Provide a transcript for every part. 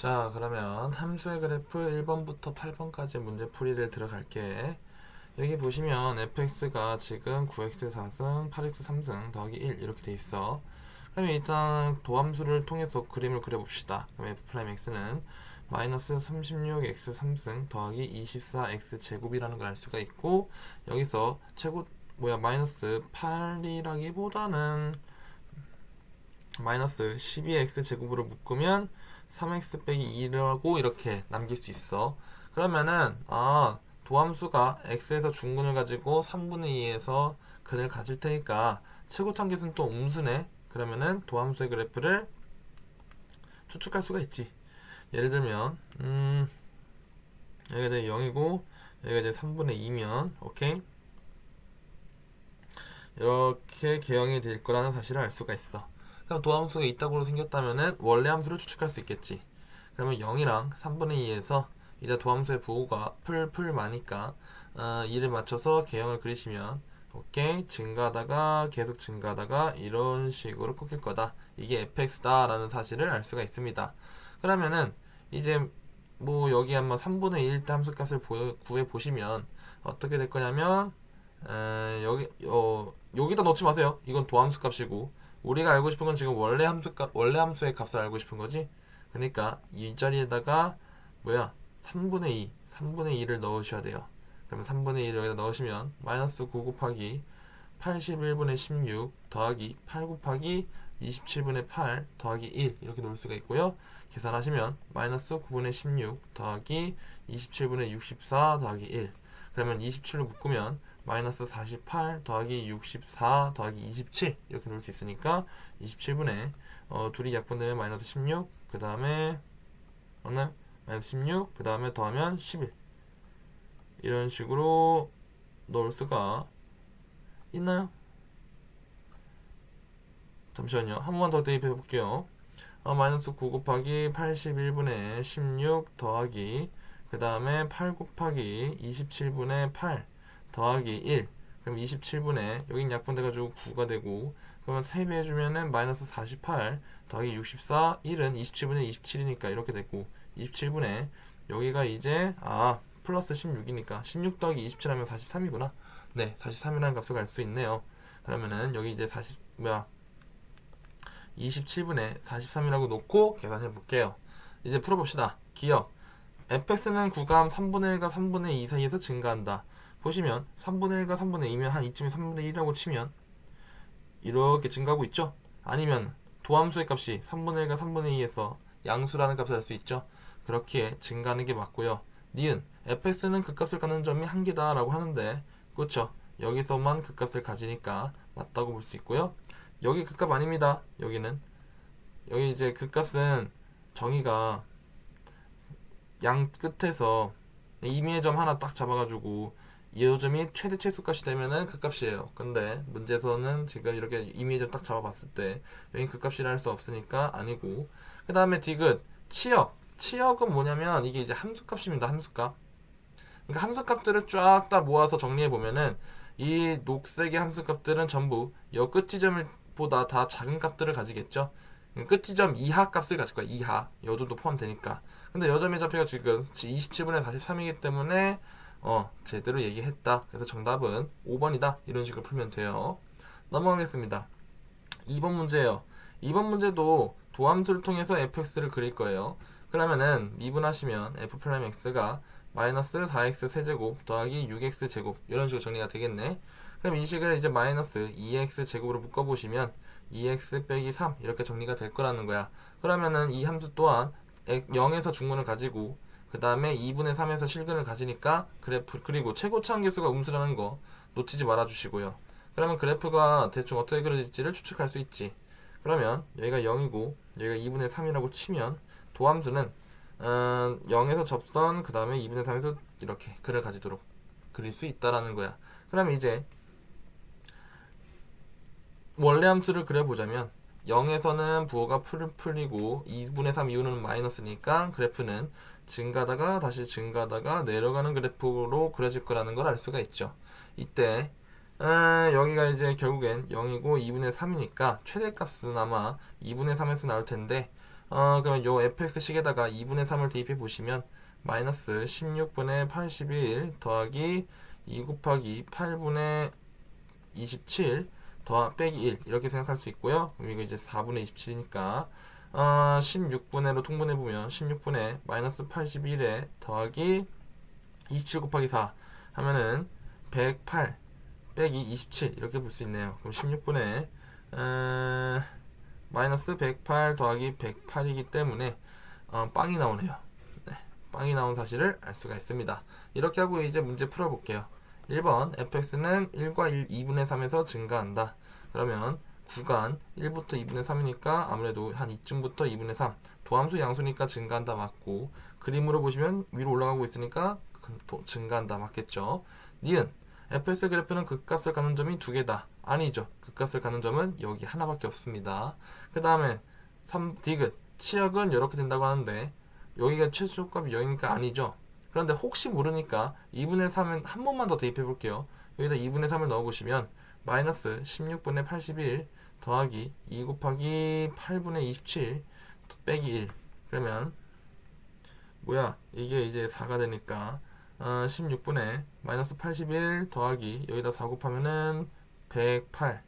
자, 그러면 함수의 그래프 1번부터 8번까지 문제 풀이를 들어갈게. 여기 보시면 fx가 지금 9x 4승, 8x 3승 더하기 1 이렇게 돼 있어. 그러면 일단 도함수를 통해서 그림을 그려봅시다. 그럼 f'x는 마이너스 36x 3승 더하기 24x 제곱이라는 걸 알 수가 있고 여기서 최고 뭐야 마이너스 8이라기보다는 마이너스 12x 제곱으로 묶으면 3x 빼기 2라고 이렇게 남길 수 있어. 그러면은 아 도함수가 x에서 중근을 가지고 3분의 2에서 근을 가질 테니까 최고창계수는 또 음수네. 그러면은 도함수의 그래프를 추측할 수가 있지. 예를 들면 음 여기가 이제 0이고 여기가 이제 3분의 2면 오케이 이렇게 개형이 될 거라는 사실을 알 수가 있어. 그럼 도함수가 이따구로 생겼다면은 원래 함수를 추측할 수 있겠지. 그러면 0이랑 3분의 2에서 이제 도함수의 부호가 풀풀 마니까 어, 2를 맞춰서 개형을 그리시면 오케이 증가하다가 계속 증가하다가 이런 식으로 꺾일 거다. 이게 fx다 라는 사실을 알 수가 있습니다. 그러면은 이제 뭐 여기 한번 3분의 1 때 함수값을 보- 구해 보시면 어떻게 될 거냐면 에, 여기 어 여기다 넣지 마세요. 이건 도함수 값이고 우리가 알고 싶은 건 지금 원래 함수 값 원래 함수의 값을 알고 싶은 거지. 그러니까 이 자리에다가 뭐야 3분의 2 3분의 2를 넣으셔야 돼요. 그러면 3분의 2를 여기다 넣으시면 마이너스 9 곱하기 81분의 16 더하기 8 곱하기 27분의 8 더하기 1 이렇게 놓을 수가 있고요. 계산하시면 마이너스 9분의 16 더하기 27분의 64 더하기 1 그러면 27로 묶으면 마이너스 48 더하기 64 더하기 27 이렇게 놓을 수 있으니까 27분의 어, 둘이 약분되면 마이너스 16 그 다음에 맞나요? 마이너스 16 그 다음에 더하면 11 이런 식으로 넣을 수가 있나요? 잠시만요 한 번만 더 대입해 볼게요 어, 마이너스 9 곱하기 81분의 16 더하기 그 다음에 8 곱하기 27분의 8 더하기 1 그럼 27분의 여긴 약분 돼가지고 9가 되고 그러면 3배 해주면은 마이너스 48 더하기 64 1은 27분의 27이니까 이렇게 되고 27분의 여기가 이제 아 플러스 16이니까 16 더하기 27 하면 43이구나. 네 43이라는 값을 알 수 있네요. 그러면은 여기 이제 40 뭐야 27분의 43이라고 놓고 계산해 볼게요. 이제 풀어봅시다. 기억. fx는 구감 3분의 1과 3분의 2 사이에서 증가한다 보시면 3분의 1과 3분의 2면 한 이쯤에 3분의 1이라고 치면 이렇게 증가하고 있죠? 아니면 도함수의 값이 3분의 1과 3분의 2에서 양수라는 값을 알 수 있죠? 그렇게 증가하는 게 맞고요. 니은 fx는 그 값을 갖는 점이 한 개다 라고 하는데 그렇죠? 여기서만 그 값을 가지니까 맞다고 볼 수 있고요. 여기 그값 아닙니다. 여기는. 여기 이제 그 값은 정의가 양 끝에서 임의의 점 하나 딱 잡아가지고 이 요점이 최대 최소값이 되면은 그 값이에요. 근데 문제에서는 지금 이렇게 점딱 잡아봤을 때 여기 그 값이라 할 수 없으니까 아니고 그 다음에 디귿 치역 치역은 뭐냐면 이게 이제 함수값입니다. 함수값. 그러니까 함수값들을 쫙 다 모아서 정리해 보면은 이 녹색의 함수값들은 전부 여 끝 지점을 보다 다 작은 값들을 가지겠죠. 끝 지점 이하 값을 가질 거야. 이하. 요 정도 포함되니까. 근데 여점의 좌표가 지금 27분의 43이기 때문에 어, 제대로 얘기했다. 그래서 정답은 5번이다. 이런 식으로 풀면 돼요. 넘어가겠습니다. 2번 문제예요. 2번 문제도 도함수를 통해서 fx를 그릴 거예요. 그러면은 미분하시면 f'x가 마이너스 4x 세제곱 더하기 6x 제곱 이런 식으로 정리가 되겠네. 그럼 이 식을 이제 마이너스 2x 제곱으로 묶어보시면 2x 빼기 3 이렇게 정리가 될 거라는 거야. 그러면은 이 함수 또한 0에서 중근을 가지고 그 다음에 2분의 3에서 실근을 가지니까 그래프 그리고 최고차 함계수가 음수라는 거 놓치지 말아 주시고요. 그러면 그래프가 대충 어떻게 그려질지를 추측할 수 있지. 그러면 여기가 0이고 여기가 2분의 3이라고 치면 도함수는 음, 0에서 접선 그 다음에 2분의 3에서 이렇게 글을 가지도록 그릴 수 있다라는 거야. 그러면 이제 원래 함수를 그려보자면 0에서는 부호가 풀, 풀리고 2분의 3 이후는 마이너스니까 그래프는 증가다가 다시 증가다가 내려가는 그래프로 그려질 거라는 걸 알 수가 있죠. 이때 아, 여기가 이제 결국엔 0이고 2분의 3이니까 최대값은 아마 2분의 3에서 나올 텐데 어, 그러면 요 fx 식에다가 2분의 3을 대입해 보시면 마이너스 16분의 81 더하기 2 곱하기 8분의 27 더하 빼기 1 이렇게 생각할 수 있고요. 그럼 이거 이제 4분의 27이니까 어, 16분의로 통분해 보면 16분의 마이너스 81에 더하기 27 곱하기 4 하면은 108 빼기 27 이렇게 볼 수 있네요. 그럼 16분의 어, 마이너스 108 더하기 108이기 때문에 어, 빵이 나오네요. 네, 빵이 나온 사실을 알 수가 있습니다. 이렇게 하고 이제 문제 풀어볼게요. 1번 fx는 1과 1, 2분의 3에서 증가한다. 그러면 구간 1부터 2분의 3이니까 아무래도 한 이쯤부터 2분의 3 도함수 양수니까 증가한다 맞고 그림으로 보시면 위로 올라가고 있으니까 증가한다 맞겠죠. 니은 fx 그래프는 극값을 가는 점이 두 개다. 아니죠. 극값을 가는 점은 여기 하나밖에 없습니다. 그 다음에 3 디귿 치역은 이렇게 된다고 하는데 여기가 최소값이 0이니까 아니죠. 그런데 혹시 모르니까 2분의 3은 한 번만 더 대입해 볼게요. 여기다 2분의 3을 넣어 보시면 마이너스 16분의 81 더하기 2 곱하기 8분의 27 빼기 1 그러면 뭐야? 이게 이제 4가 되니까 어, 16분의 마이너스 81 더하기 여기다 4 곱하면은 108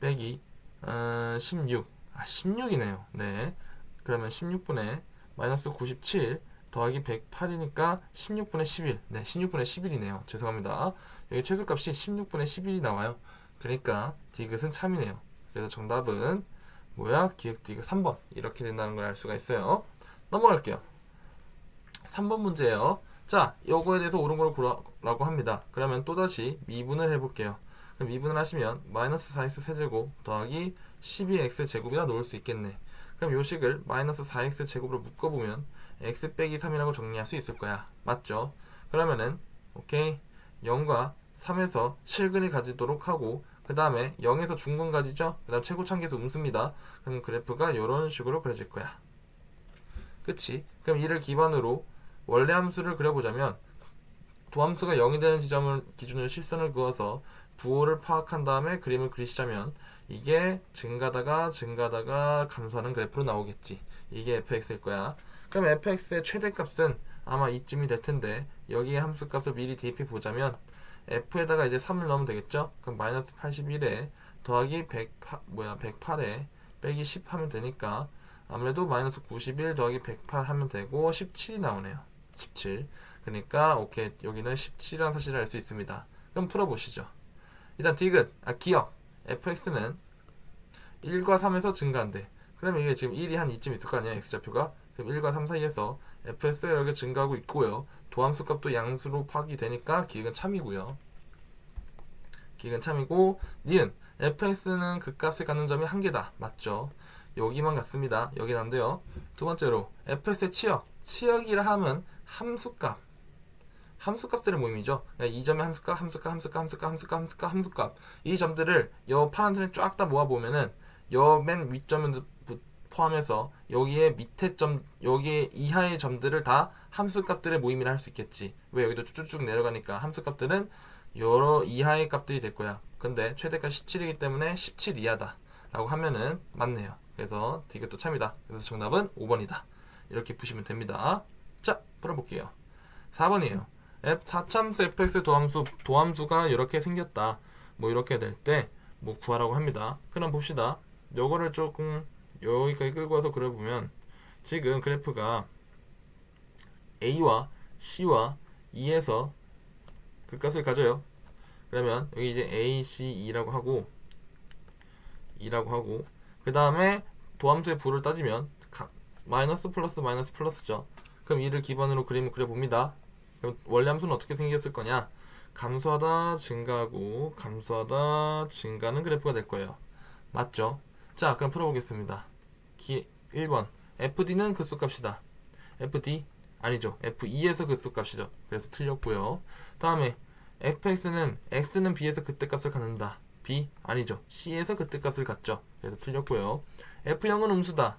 빼기 어, 16 아 16이네요. 네. 그러면 16분의 마이너스 97 더하기 108이니까 16분의 11 네 16분의 11이네요. 죄송합니다. 여기 최소값이 16분의 11이 나와요. 그러니까 디귿은 참이네요 그래서 정답은 뭐야? 기획 디귿 3번. 이렇게 된다는 걸 알 수가 있어요. 넘어갈게요. 3번 문제예요. 자 요거에 대해서 옳은 걸 구라고 합니다. 그러면 또다시 미분을 해볼게요. 그럼 미분을 하시면 마이너스 4x 세제곱 더하기 12x 제곱이라 놓을 수 있겠네. 그럼 요 식을 마이너스 4x 제곱으로 묶어보면 x 빼기 3이라고 정리할 수 있을 거야. 맞죠? 그러면은 오케이. 0과 3에서 실근이 가지도록 하고 그 다음에 0에서 중근 가지죠? 그 다음 최고참계수 음수입니다. 그럼 그래프가 이런 식으로 그려질 거야. 그치? 그럼 이를 기반으로 원래 함수를 그려보자면 도함수가 0이 되는 지점을 기준으로 실선을 그어서 부호를 파악한 다음에 그림을 그리시자면 이게 증가다가 증가다가 감소하는 그래프로 나오겠지. 이게 fx일 거야. 그럼 fx의 최대값은 아마 이쯤이 될 텐데 여기에 함수값을 미리 대입해 보자면 f에다가 이제 3을 넣으면 되겠죠? 그럼 마이너스 81에 더하기 108 뭐야 108에 빼기 10 하면 되니까 아무래도 마이너스 91 더하기 108 하면 되고 17이 나오네요. 17 그러니까 오케이 여기는 17이라는 사실을 알 수 있습니다. 그럼 풀어보시죠. 일단 디귿 아 기억. Fx는 1과 3에서 증가한대. 그러면 이게 지금 1이 한 이쯤 있을 거 아니야 x좌표가? 그럼 1과 3 사이에서 fx가 이렇게 증가하고 있고요 도함수 값도 양수로 파악이 되니까 기획은 참이고요. 기획은 참이고 니은 fx는 그 값을 갖는 점이 한 개다. 맞죠? 여기만 같습니다. 여긴 안 돼요. 두 번째로 fx의 치역. 치역이라 함은 함수값. 함수값들의 모임이죠. 그러니까 이 점의 함수값, 함수값, 함수값, 함수값, 함수값, 함수값, 함수값. 이 점들을 여 파란 선에 쫙 다 모아 보면은 여 맨 윗점을 포함해서 여기에 밑에 점, 여기에 이하의 점들을 다 함수값들의 모임이라 할 수 있겠지. 왜 여기도 쭉쭉쭉 내려가니까 함수값들은 여러 이하의 값들이 될 거야. 근데 최대가 17이기 때문에 17 이하다. 라고 하면은 맞네요. 그래서 디귿도 참이다. 그래서 정답은 5번이다. 이렇게 푸시면 됩니다. 자, 풀어볼게요. 4번이에요. F 4참수 fx 도함수 도함수가 이렇게 생겼다. 뭐 이렇게 될 때 뭐 구하라고 합니다. 그럼 봅시다. 요거를 조금 여기까지 끌고 와서 그려보면 지금 그래프가 A와 C와 E에서 그 값을 가져요. 그러면 여기 이제 A, C, E라고 하고 E라고 하고 그 다음에 도함수의 부를 따지면 가- 마이너스 플러스 마이너스 플러스죠. 그럼 이를 기반으로 그림을 그려봅니다. 그럼 원래 함수는 어떻게 생겼을 거냐? 감소하다 증가하고 감소하다 증가하는 그래프가 될 거예요. 맞죠? 자, 그럼 풀어보겠습니다. 기 1번 FD는 그 급수값이다. FD 아니죠. F2에서 그 급수값이죠. 그래서 틀렸고요. 다음에 fx는 x는 b에서 그때값을 갖는다. b 아니죠. c에서 그때값을 갖죠. 그래서 틀렸고요. f0은 음수다.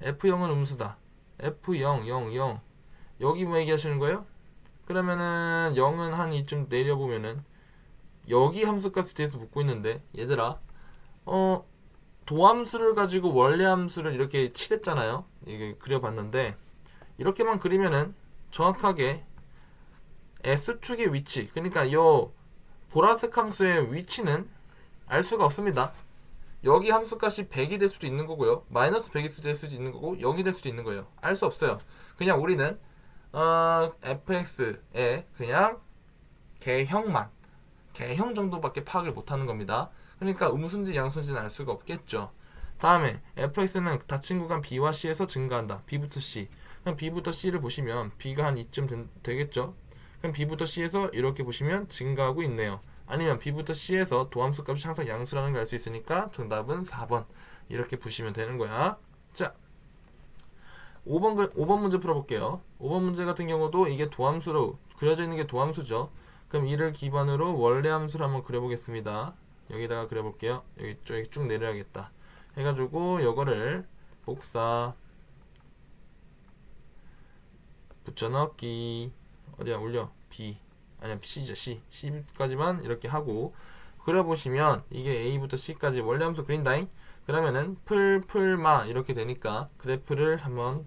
f0은 음수다. f0 0 0 여기 뭐 얘기하시는 거예요? 그러면은 0은 한 이쯤 내려보면은 여기 함수값에 대해서 묻고 있는데 얘들아 어 도함수를 가지고 원래 함수를 이렇게 칠했잖아요. 이게 그려봤는데 이렇게만 그리면은 정확하게 S축의 위치 그러니까 요 보라색 함수의 위치는 알 수가 없습니다. 여기 함수값이 100이 될 수도 있는 거고요. 마이너스 100이 될 수도 있는 거고 0이 될 수도 있는 거예요. 알 수 없어요. 그냥 우리는 어, fx의 그냥 개형만 개형 정도밖에 파악을 못하는 겁니다. 그러니까 음수인지 양수인지는 알 수가 없겠죠. 다음에 fx는 닫힌 구간 b와 c에서 증가한다. b부터 c. 그럼 b부터 c를 보시면 b가 한 이쯤 된- 되겠죠. 그럼 b부터 c에서 이렇게 보시면 증가하고 있네요. 아니면 b부터 c에서 도함수 값이 항상 양수라는 걸 알 수 있으니까 정답은 4번 이렇게 보시면 되는 거야. 자, 5번, 그, 5번 문제 풀어볼게요. 5번 문제 같은 경우도 이게 도함수로 그려져 있는 게 도함수죠. 그럼 이를 기반으로 원래 함수를 한번 그려보겠습니다. 여기다가 그려볼게요. 여기 쭉, 쭉 내려야겠다. 해가지고 요거를 복사. 붙여넣기. 어디야? 올려. B. 아니야 C죠 C. C까지만 이렇게 하고. 그려보시면 이게 A부터 C까지 원래 함수 그린다잉? 그러면은 풀 풀마 이렇게 되니까 그래프를 한번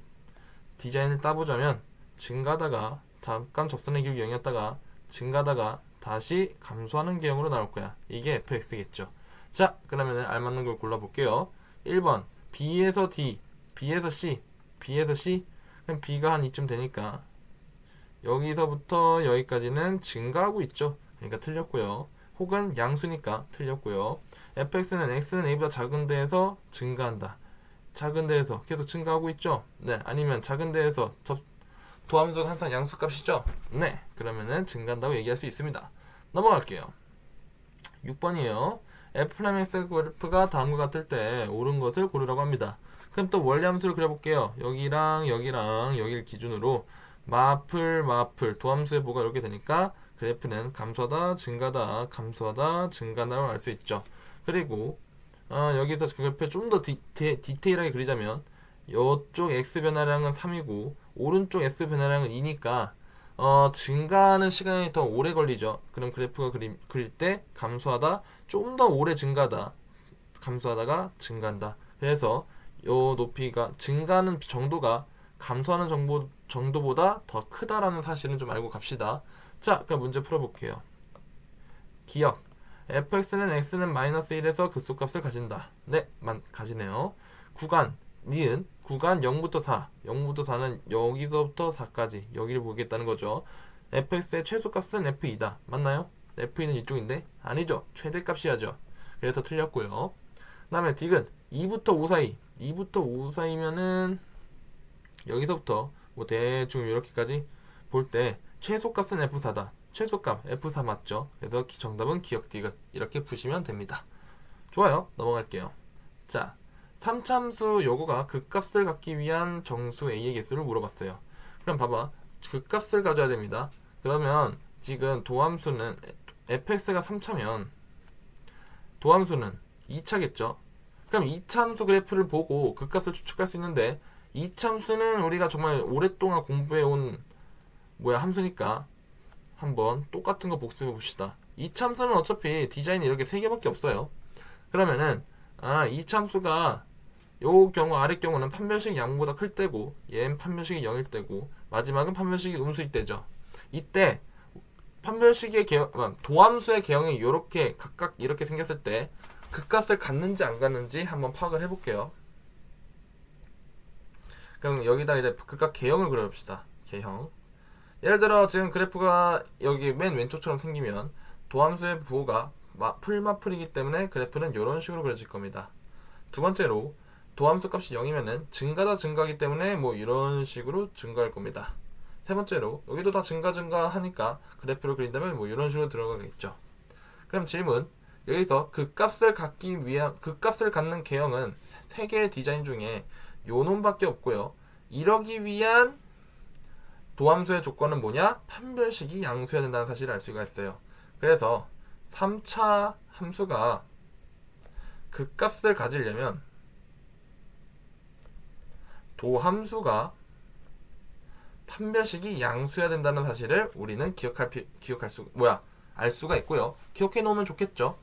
디자인을 따보자면 증가다가 잠깐 접선의 기울기 0이었다가 증가다가 다시 감소하는 개형으로 나올 거야 이게 fx겠죠 자 그러면은 알맞는 걸 골라볼게요 1번 B에서 D B에서 C B에서 C 그럼 B가 한 이쯤 되니까 여기서부터 여기까지는 증가하고 있죠. 그러니까 틀렸고요. 혹은 양수니까 틀렸고요. fx는 x는 a보다 작은 데에서 증가한다. 작은 데에서 계속 증가하고 있죠. 네, 아니면 작은 데에서 접 도함수가 항상 양수값이죠. 네, 그러면은 증가한다고 얘기할 수 있습니다. 넘어갈게요. 6번이에요. f'(x) 그래프가 다음과 같을 때 옳은 것을 고르라고 합니다. 그럼 또 원래 함수를 그려볼게요. 여기랑 여기랑 여기를 기준으로 마플 마플 도함수의 부가 이렇게 되니까 그래프는 감소하다 증가다 감소하다 증가다라고 알수 있죠. 그리고 어, 여기서 그 그래프 좀 더 디테, 디테일하게 그리자면 이쪽 x 변화량은 3이고 오른쪽 x 변화량은 2니까 어, 증가하는 시간이 더 오래 걸리죠. 그럼 그래프가 그림, 그릴 때 감소하다 좀 더 오래 증가하다 감소하다가 증가한다. 그래서 요 높이가 증가하는 정도가 감소하는 정보, 정도보다 더 크다라는 사실은 좀 알고 갑시다. 자, 그럼 문제 풀어볼게요. 기억. fx는 x는 마이너스 1에서 극소값을 가진다. 네, 만, 가지네요. 구간. 니은. 구간 0부터 4. 0부터 4는 여기서부터 4까지. 여기를 보겠다는 거죠. fx의 최소값은 f2다. 맞나요? f2는 이쪽인데? 아니죠. 최대값이야죠. 그래서 틀렸고요. 그 다음에 딕은 2부터 5 사이. 2부터 5 사이면은 여기서부터 뭐 대충 이렇게까지 볼 때 최소값은 F4다. 최소값 F4 맞죠? 그래서 기- 정답은 기억 디귿 이렇게 푸시면 됩니다. 좋아요. 넘어갈게요. 자, 3참수 요거가 극값을 갖기 위한 정수 A의 개수를 물어봤어요. 그럼 봐봐. 극값을 가져야 됩니다. 그러면 지금 도함수는 fx가 3차면 도함수는 2차겠죠? 그럼 2참수 그래프를 보고 극값을 추측할 수 있는데 이 참수는 우리가 정말 오랫동안 공부해온 뭐야 함수니까 한번 똑같은 거 복습해 봅시다. 이 참수는 어차피 디자인이 이렇게 세 개밖에 없어요. 그러면은 아이 참수가 요 경우 아래 경우는 판별식이 양보다 클 때고 얘는 판별식이 0일 때고 마지막은 판별식이 음수일 때죠. 이때 판별식의 개형 아, 도함수의 개형이 이렇게 각각 이렇게 생겼을 때 극값을 갖는지 안 갖는지 한번 파악을 해볼게요. 그럼 여기다 이제 극각 개형을 그려봅시다. 개형. 예를 들어 지금 그래프가 여기 맨 왼쪽처럼 생기면 도함수의 부호가 마- 풀마풀이기 때문에 그래프는 이런 식으로 그려질 겁니다. 두 번째로 도함수 값이 0이면은 증가다 증가하기 때문에 뭐 이런 식으로 증가할 겁니다. 세 번째로 여기도 다 증가 증가 하니까 그래프를 그린다면 뭐 이런 식으로 들어가겠죠. 그럼 질문 여기서 극값을 갖기 위한 극값을 갖는 개형은 세 개의 디자인 중에 요 놈밖에 없고요. 이러기 위한 도함수의 조건은 뭐냐? 판별식이 양수해야 된다는 사실을 알 수가 있어요. 그래서 3차 함수가 극값을 가지려면 도함수가 판별식이 양수해야 된다는 사실을 우리는 기억할 피, 기억할 수 뭐야 알 수가 있고요. 기억해 놓으면 좋겠죠.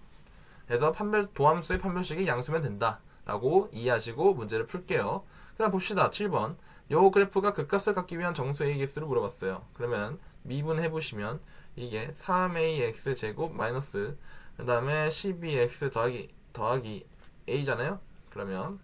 그래서 판별 도함수의 판별식이 양수면 된다. 라고 이해하시고 문제를 풀게요. 그다음 봅시다. 7번. 요 그래프가 극값을 갖기 위한 정수 A 개수를 물어봤어요. 그러면 미분해 보시면 이게 3ax 제곱 마이너스 그다음에 12x 더하기 더하기 a잖아요. 그러면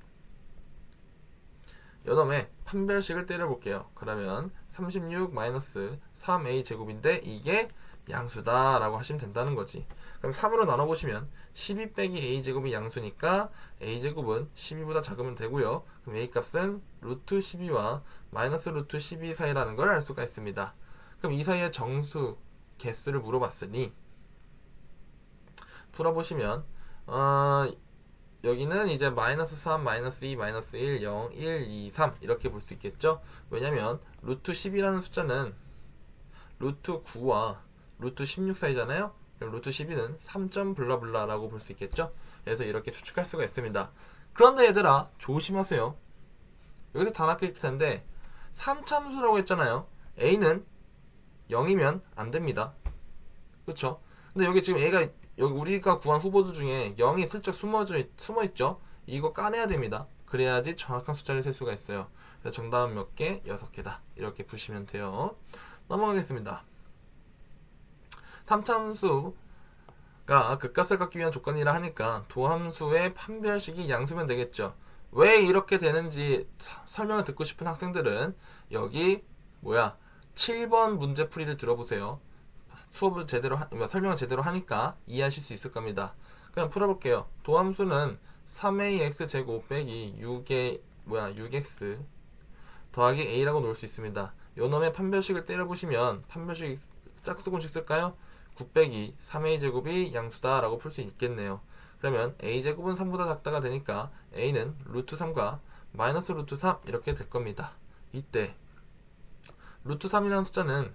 요놈의 판별식을 때려 볼게요. 그러면 36 마이너스 3a 제곱인데 이게 양수다라고 하시면 된다는 거지. 그럼 3으로 나눠 보시면 12 빼기 a 제곱이 양수니까 a 제곱은 12보다 작으면 되고요. 그럼 a 값은 루트 12와 마이너스 루트 12 사이라는 걸 알 수가 있습니다. 그럼 이 사이의 정수 개수를 물어봤으니 풀어보시면 어, 여기는 이제 마이너스 3, 마이너스 2, 마이너스 1, 0, 1, 2, 3 이렇게 볼 수 있겠죠? 왜냐면 루트 10이라는 숫자는 루트 9와 루트 16 사이잖아요? 그럼 루트 12는 3점 블라블라라고 볼 수 있겠죠? 그래서 이렇게 추측할 수가 있습니다. 그런데 얘들아 조심하세요. 여기서 다 낚일 텐데 3참수라고 했잖아요. a는 0이면 안 됩니다. 그렇죠? 근데 여기 지금 A가 여기 우리가 구한 후보들 중에 0이 슬쩍 숨어져 있- 숨어 있죠. 이거 까내야 됩니다. 그래야지 정확한 숫자를 셀 수가 있어요. 정답은 몇 개? 6개다. 이렇게 보시면 돼요. 넘어가겠습니다. 3참수가 극값을 갖기 위한 조건이라 하니까 도함수의 판별식이 양수면 되겠죠. 왜 이렇게 되는지 사- 설명을 듣고 싶은 학생들은 여기 뭐야 7번 문제 풀이를 들어보세요. 수업을 제대로 하, 그러니까 설명을 제대로 하니까 이해하실 수 있을 겁니다. 그냥 풀어볼게요. 도함수는 3ax 제곱 빼기 6의 뭐야 6x 더하기 a라고 놓을 수 있습니다. 요 놈의 판별식을 때려보시면 판별식 짝수공식 쓸까요? 9 빼기 3a 제곱이 양수다 라고 풀 수 있겠네요. 그러면 a 제곱은 3보다 작다가 되니까 a는 루트 3과 마이너스 루트 3 이렇게 될 겁니다. 이때 루트 3이라는 숫자는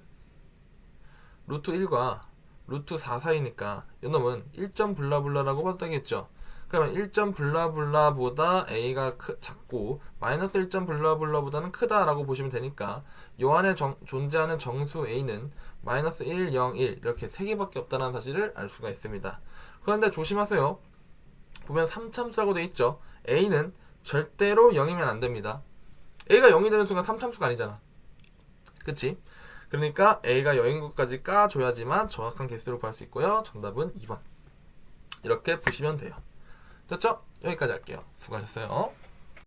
루트 1과 루트 4 사이니까 이놈은 1점 블라블라라고 되겠죠. 그러면 1점 블라블라보다 a가 크, 작고 마이너스 1점 블라블라보다는 크다라고 보시면 되니까 요 안에 정- 존재하는 정수 a는 마이너스 1, 0, 1 이렇게 세 개밖에 없다는 사실을 알 수가 있습니다. 그런데 조심하세요. 보면 3참수라고 돼 있죠. a는 절대로 0이면 안 됩니다. a가 0이 되는 순간 3참수가 아니잖아. 그치? 그러니까 A가 0인 것까지 까줘야지만 정확한 개수를 구할 수 있고요. 정답은 2번. 이렇게 보시면 돼요. 됐죠? 여기까지 할게요. 수고하셨어요.